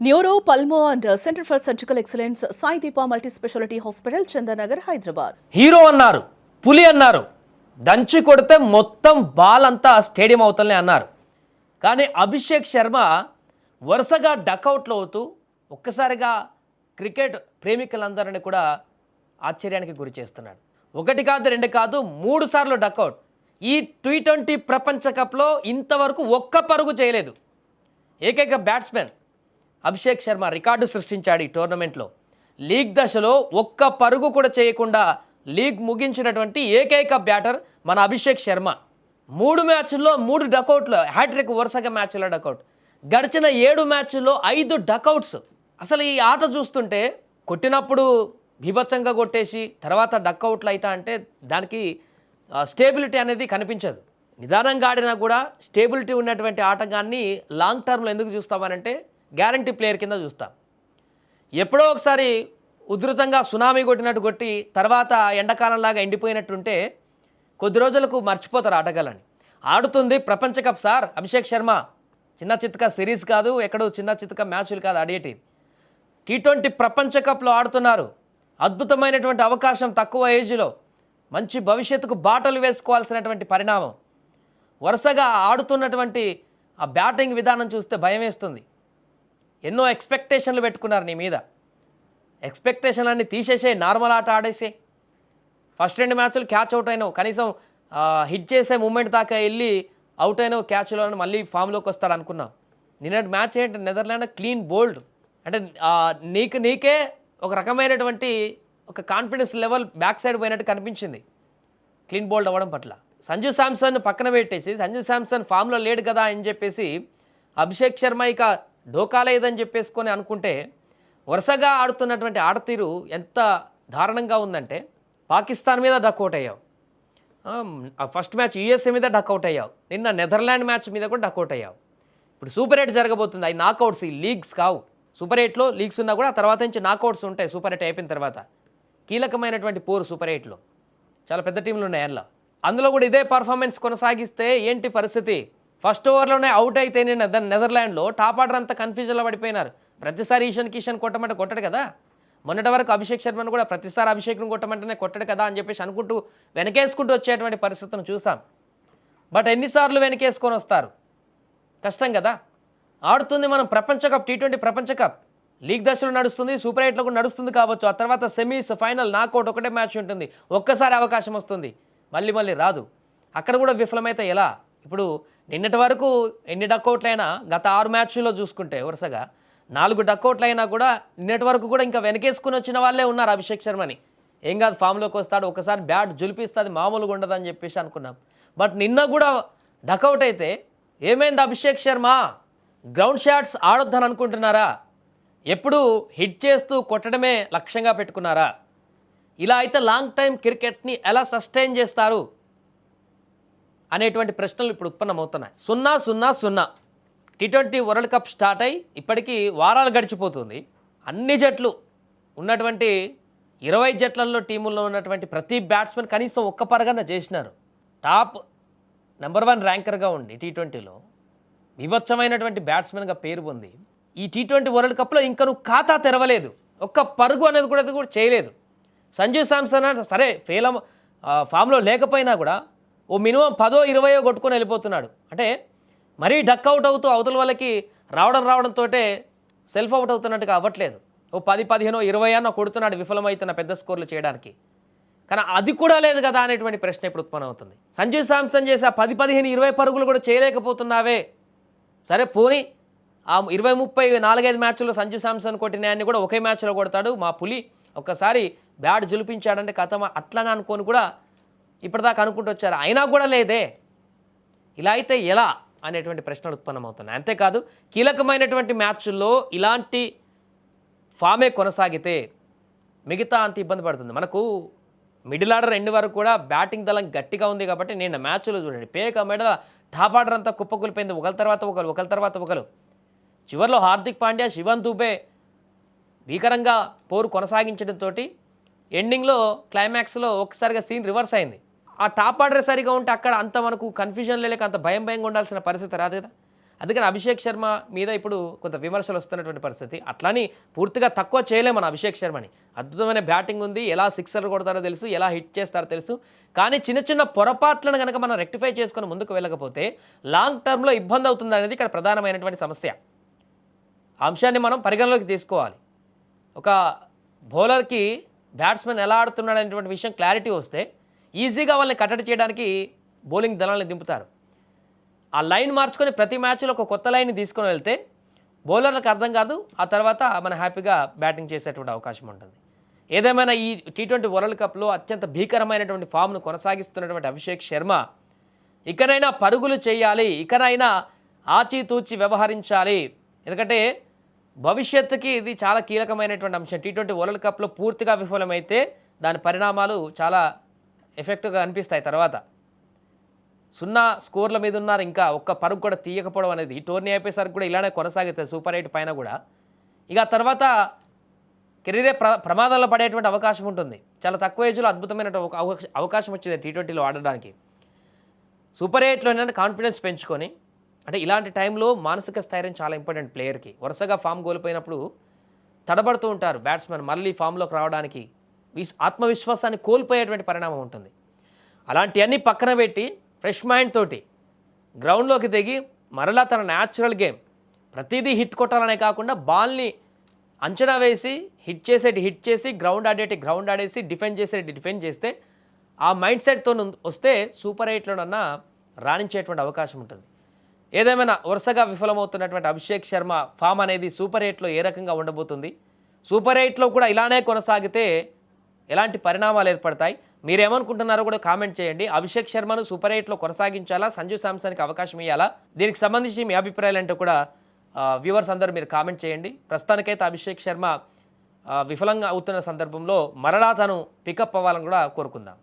Neuro pulmo and center for surgical excellence Sai Deepa multi speciality hospital Chandanagar Hyderabad hero అన్నారు పులి అన్నారు దంచి కొడితే మొత్తం బాల్ అంతా స్టేడియం అవుతలే అన్నారు. కానీ అభిషేక్ శర్మ వరుసగా డకౌట్లు అవుతూ ఒక్కసారిగా క్రికెట్ ప్రేమికులందరినీ కూడా ఆశ్చర్యానికి గురి చేస్తున్నాడు. ఒకటి కాదు రెండు కాదు మూడు సార్లు డకౌట్ ఈ టీ ట్వంటీ ప్రపంచ కప్లో ఇంతవరకు ఒక్క పరుగు చేయలేదు. ఏకైక బ్యాట్స్మెన్ అభిషేక్ శర్మ రికార్డు సృష్టించాడు ఈ టోర్నమెంట్లో. లీగ్ దశలో ఒక్క పరుగు కూడా చేయకుండా లీగ్ ముగించినటువంటి ఏకైక బ్యాటర్ మన అభిషేక్ శర్మ. మూడు మ్యాచ్ల్లో మూడు డకౌట్లు హ్యాట్రిక్ వరుసగా మ్యాచ్లో డకౌట్. గడిచిన ఏడు మ్యాచ్ల్లో ఐదు డకౌట్స్. అసలు ఈ ఆట చూస్తుంటే కొట్టినప్పుడు బీభత్సంగా కొట్టేసి తర్వాత డక్అవుట్లు అవుతా అంటే దానికి స్టేబిలిటీ అనేది కనిపించదు. నిదానంగా ఆడినా కూడా స్టేబిలిటీ ఉన్నటువంటి ఆటగాన్ని లాంగ్ టర్మ్లో ఎందుకు చూస్తామనంటే గ్యారంటీ ప్లేయర్ కింద చూస్తాం. ఎప్పుడో ఒకసారి ఉధృతంగా సునామీ కొట్టినట్టు కొట్టి తర్వాత ఎండాకాలంలాగా ఎండిపోయినట్టుంటే కొద్ది రోజులకు మర్చిపోతారు ఆటగాళ్ళని. ఆడుతుంది ప్రపంచ కప్ సార్ అభిషేక్ శర్మ. చిన్న చిత్తక సిరీస్ కాదు ఎక్కడో చిన్న చిత్తక మ్యాచ్లు కాదు ఆడేటి టీ ట్వంటీ ప్రపంచ కప్లో ఆడుతున్నారు. అద్భుతమైనటువంటి అవకాశం తక్కువ ఏజ్లో. మంచి భవిష్యత్తుకు బాటలు వేసుకోవాల్సినటువంటి పరిణామం. వరుసగా ఆడుతున్నటువంటి ఆ బ్యాటింగ్ విధానం చూస్తే భయం వేస్తుంది ఎన్నో ఎక్స్పెక్టేషన్లు పెట్టుకున్నారు నీ మీద. ఎక్స్పెక్టేషన్లన్నీ తీసేసే నార్మల్ ఆట ఆడేసే ఫస్ట్ రెండు మ్యాచ్లు క్యాచ్ అవుట్ అయినావు. కనీసం హిట్ చేసే మూమెంట్ దాకా వెళ్ళి అవుట్ అయినావు క్యాచ్లో మళ్ళీ ఫామ్లోకి వస్తాడు అనుకున్నాం నిన్నటి మ్యాచ్ ఏంటి? నెదర్లాండ్ క్లీన్ బోల్డ్ అంటే నీకు నీకే ఒక రకమైనటువంటి ఒక కాన్ఫిడెన్స్ లెవెల్ బ్యాక్ సైడ్ పోయినట్టు కనిపించింది. క్లీన్ బోల్డ్ అవ్వడం పట్ల. సంజు శాంసన్ పక్కన పెట్టేసి సంజు శాంసన్ ఫామ్లో లేడు కదా అని చెప్పేసి అభిషేక్ శర్మ ఇక డోకా లేదని చెప్పేసుకొని అనుకుంటే వరుసగా ఆడుతున్నటువంటి ఆడతీరు ఎంత దారుణంగా ఉందంటే పాకిస్తాన్ మీద డక్అవుట్ అయ్యావు. ఆ ఫస్ట్ మ్యాచ్ యూఎస్ఏ మీద డక్అవుట్ అయ్యావు. నిన్న నెదర్లాండ్ మ్యాచ్ మీద కూడా డక్అవుట్ అయ్యావు. ఇప్పుడు సూపర్ ఎయిట్ జరగబోతుంది. అవి నాకౌట్స్ ఈ లీగ్స్ కావు. సూపర్ ఎయిట్లో లీగ్స్ ఉన్నా కూడా ఆ తర్వాత నుంచి నాకౌట్స్ ఉంటాయి సూపర్ ఎయిట్ అయిపోయిన తర్వాత. కీలకమైనటువంటి పోరు సూపర్ ఎయిట్లో చాలా పెద్ద టీంలు ఉన్నాయి అందులో. అందులో కూడా ఇదే పర్ఫార్మెన్స్ కొనసాగిస్తే ఏంటి పరిస్థితి? ఫస్ట్ ఓవర్లోనే అవుట్ అయితే నెదర్లాండ్లో టాప్ ఆర్డర్ అంతా కన్ఫ్యూజన్లో పడిపోయినారు. ప్రతిసారి ఈశాన్ కిషన్ కొట్టమంటే కొట్టడు కదా? మొన్నటి వరకు అభిషేక్ శర్మను కూడా ప్రతిసారి అభిషేక్ను కొట్టమంటేనే కొట్టడు కదా అని చెప్పేసి అనుకుంటూ వెనకేసుకుంటూ వచ్చేటువంటి పరిస్థితులను చూసాం. బట్ ఎన్నిసార్లు వెనకేసుకొని వస్తారు? కష్టం కదా? ఆడుతుంది మనం ప్రపంచ కప్ టీ ట్వంటీ ప్రపంచ కప్. లీగ్ దశలో నడుస్తుంది సూపర్ ఎయిట్లో కూడా నడుస్తుంది కావచ్చు. ఆ తర్వాత సెమీస్ ఫైనల్ నాకౌట్ ఒకటే మ్యాచ్ ఉంటుంది. ఒక్కసారి అవకాశం వస్తుంది. మళ్ళీ మళ్ళీ రాదు. అక్కడ కూడా విఫలమైతే ఎలా? ఇప్పుడు నిన్నటి వరకు ఎన్ని డక్అవుట్లైనా గత ఆరు మ్యాచ్ల్లో చూసుకుంటే వరుసగా నాలుగు డక్అవుట్లైనా కూడా నిన్నటి వరకు కూడా ఇంకా వెనకేసుకుని వచ్చిన వాళ్ళే ఉన్నారు అభిషేక్ శర్మని. ఏం కాదు ఫామ్లోకి వస్తాడు ఒకసారి బ్యాట్ జులిపిస్తుంది మామూలుగా ఉండదని చెప్పేసి అనుకున్నాం. బట్ నిన్న కూడా డకౌట్ అయితే ఏమైంది అభిషేక్ శర్మ? గ్రౌండ్ షాట్స్ ఆడొద్దని అనుకుంటున్నారా? ఎప్పుడు హిట్ చేస్తూ కొట్టడమే లక్ష్యంగా పెట్టుకున్నారా? ఇలా అయితే లాంగ్ టైం క్రికెట్ని ఎలా సస్టైన్ చేస్తారు? అనేటువంటి ప్రశ్నలు ఇప్పుడు ఉత్పన్నమవుతున్నాయి. సున్నా సున్నా సున్నా. T twenty world cup start అయి ఇప్పటికీ వారాలు గడిచిపోతుంది. అన్ని జట్లు ఉన్నటువంటి ఇరవై జట్లలో టీముల్లో ఉన్నటువంటి ప్రతి బ్యాట్స్మెన్ కనీసం ఒక్క పరగన చేసినారు. టాప్ నెంబర్ వన్ ర్యాంకర్గా ఉండి టీ ట్వంటీలో విభత్సమైనటువంటి బ్యాట్స్మెన్గా పేరు పొంది ఈ టీ ట్వంటీ వరల్డ్ కప్లో ఇంకా నువ్వు ఖాతా తెరవలేదు. ఒక్క పరుగు అనేది కూడా అది కూడా చేయలేదు. సంజు శాంసన్ సరే ఫెయిల్ ఫామ్లో లేకపోయినా కూడా ఓ మినిమం పదో ఇరవయో కొట్టుకొని వెళ్ళిపోతున్నాడు. అంటే మరీ డక్ అవుట్ అవుతూ అవతల వాళ్ళకి రావడం రావడంతో సెల్ఫ్ అవుట్ అవుతున్నట్టుగా అవ్వట్లేదు. ఓ పది పదిహేనో ఇరవై అన్న కొడుతున్నాడు విఫలమవుతున్న పెద్ద స్కోర్లు చేయడానికి. కానీ అది కూడా లేదు కదా అనేటువంటి ప్రశ్న ఇప్పుడు ఉత్పన్నం అవుతుంది. సంజు శాంసన్ చేసే ఆ పది పదిహేను ఇరవై పరుగులు కూడా చేయలేకపోతున్నావే. సరే పోనీ ఆ ఇరవై ముప్పై నాలుగైదు మ్యాచ్లో సంజు శాంసన్ కొట్టినాయన్ని కూడా ఒకే మ్యాచ్లో కొడతాడు. మా పులి ఒక్కసారి బ్యాట్ జులిపించాడంటే కథ అట్లనే అనుకొని కూడా ఇప్పటిదాకా అనుకుంటూ వచ్చారు? అయినా కూడా లేదే. ఇలా అయితే ఎలా? అనేటువంటి ప్రశ్నలు ఉత్పన్నమవుతున్నాయి. అంతేకాదు కీలకమైనటువంటి మ్యాచ్ల్లో ఇలాంటి ఫామే కొనసాగితే మిగతా అంత ఇబ్బంది పడుతుంది. మనకు మిడిల్ ఆర్డర్ ఎండ్ వరకు కూడా బ్యాటింగ్ దళం గట్టిగా ఉంది కాబట్టి నిన్న మ్యాచ్లో చూడండి. పేక మెడల టాప్ ఆర్డర్ అంతా కుప్పకూలిపోయింది. ఒకరి తర్వాత ఒకరు ఒకరి తర్వాత ఒకరు చివరిలో హార్దిక్ పాండ్యా శివన్ దూబే భీకరంగా పోరు కొనసాగించడంతో ఎండింగ్లో క్లైమాక్స్లో ఒక్కసారిగా సీన్ రివర్స్ అయింది. ఆ టాప్ ఆర్డర్ సరిగా ఉంటే అక్కడ అంత మనకు కన్ఫ్యూజన్ లేక అంత భయం భయంగా ఉండాల్సిన పరిస్థితి రాదు కదా? అందుకని అభిషేక్ శర్మ మీద ఇప్పుడు కొంత విమర్శలు వస్తున్నటువంటి పరిస్థితి. అట్లని పూర్తిగా తక్కువ చేయలేము మన అభిషేక్ శర్మని. అద్భుతమైన బ్యాటింగ్ ఉంది ఎలా సిక్సర్ కొడతారో తెలుసు ఎలా హిట్ చేస్తారో తెలుసు. కానీ చిన్న చిన్న పొరపాట్లను కనుక మనం రెక్టిఫై చేసుకొని ముందుకు వెళ్ళకపోతే లాంగ్ టర్మ్లో ఇబ్బంది అవుతుంది అనేది ఇక్కడ ప్రధానమైనటువంటి సమస్య. ఆ అంశాన్ని మనం పరిగణలోకి తీసుకోవాలి. ఒక బౌలర్కి బ్యాట్స్మెన్ ఎలా ఆడుతున్నాడు అనేటువంటి విషయం క్లారిటీ వస్తే ఈజీగా వాళ్ళని కట్టడి చేయడానికి బౌలింగ్ దళాలను దింపుతారు. ఆ లైన్ మార్చుకొని ప్రతి మ్యాచ్లో ఒక కొత్త లైన్ తీసుకొని వెళ్తే బౌలర్లకు అర్థం కాదు ఆ తర్వాత మనం హ్యాపీగా బ్యాటింగ్ చేసేటువంటి అవకాశం ఉంటుంది. ఏదేమైనా ఈ టీ ట్వంటీ వరల్డ్ కప్లో అత్యంత భీకరమైనటువంటి ఫామ్ను కొనసాగిస్తున్నటువంటి అభిషేక్ శర్మ ఇకనైనా పరుగులు చేయాలి ఇకనైనా ఆచితూచి వ్యవహరించాలి. ఎందుకంటే భవిష్యత్తుకి ఇది చాలా కీలకమైనటువంటి అంశం. టీ ట్వంటీ వరల్డ్ కప్లో పూర్తిగా విఫలమైతే దాని పరిణామాలు చాలా ఎఫెక్ట్గా అనిపిస్తాయి తర్వాత. సున్నా స్కోర్ల మీద ఉన్నారు ఇంకా ఒక్క పరుగు కూడా తీయకపోవడం అనేది టోర్నీ అయిపోయేసరికి కూడా ఇలానే కొనసాగుతుంది సూపర్ ఎయిట్ పైన కూడా. ఇక తర్వాత కెరీరే ప్ర ప్రమాదంలో పడేటువంటి అవకాశం ఉంటుంది. చాలా తక్కువ ఏజ్లో అద్భుతమైన అవకాశం వచ్చింది టీ ట్వంటీలో ఆడడానికి. సూపర్ ఎయిట్లో ఏంటంటే కాన్ఫిడెన్స్ పెంచుకొని అంటే ఇలాంటి టైంలో మానసిక స్థైర్యం చాలా ఇంపార్టెంట్ ప్లేయర్కి. వరుసగా ఫామ్ కోల్పోయినప్పుడు తడబడుతూ ఉంటారు బ్యాట్స్మెన్ మళ్ళీ ఫామ్లోకి రావడానికి ఆత్మవిశ్వాసాన్ని కోల్పోయేటువంటి పరిణామం ఉంటుంది. అలాంటివన్నీ పక్కన పెట్టి ఫ్రెష్ మైండ్ తోటి గ్రౌండ్లోకి దిగి మరలా తన న్యాచురల్ గేమ్ ప్రతిదీ హిట్ కొట్టాలనే కాకుండా బాల్ని అంచనా వేసి హిట్ చేసేటి హిట్ చేసి గ్రౌండ్ ఆడేటి గ్రౌండ్ ఆడేసి డిఫెండ్ చేసేటి డిఫెండ్ చేస్తే ఆ మైండ్ సెట్తో వస్తే సూపర్ ఎయిట్లోనన్నా రాణించేటువంటి అవకాశం ఉంటుంది. ఏదేమైనా వరుసగా విఫలమవుతున్నటువంటి అభిషేక్ శర్మ ఫామ్ అనేది సూపర్ ఎయిట్లో ఏ రకంగా ఉండబోతుంది? సూపర్ ఎయిట్లో కూడా ఇలానే కొనసాగితే ఎలాంటి పరిణామాలు ఏర్పడతాయి? మీరేమనుకుంటున్నారో కూడా కామెంట్ చేయండి. అభిషేక్ శర్మను సూపర్ ఎయిట్లో కొనసాగించాలా? సంజు శాంసన్కి అవకాశం ఇవ్వాలా దీనికి సంబంధించి మీ అభిప్రాయాలు అంటే కూడా వ్యూవర్స్ అందరూ మీరు కామెంట్ చేయండి. ప్రస్తుతానికైతే అభిషేక్ శర్మ విఫలంగా అవుతున్న సందర్భంలో మరలా తను పికప్ అవ్వాలని కూడా కోరుకుందాం.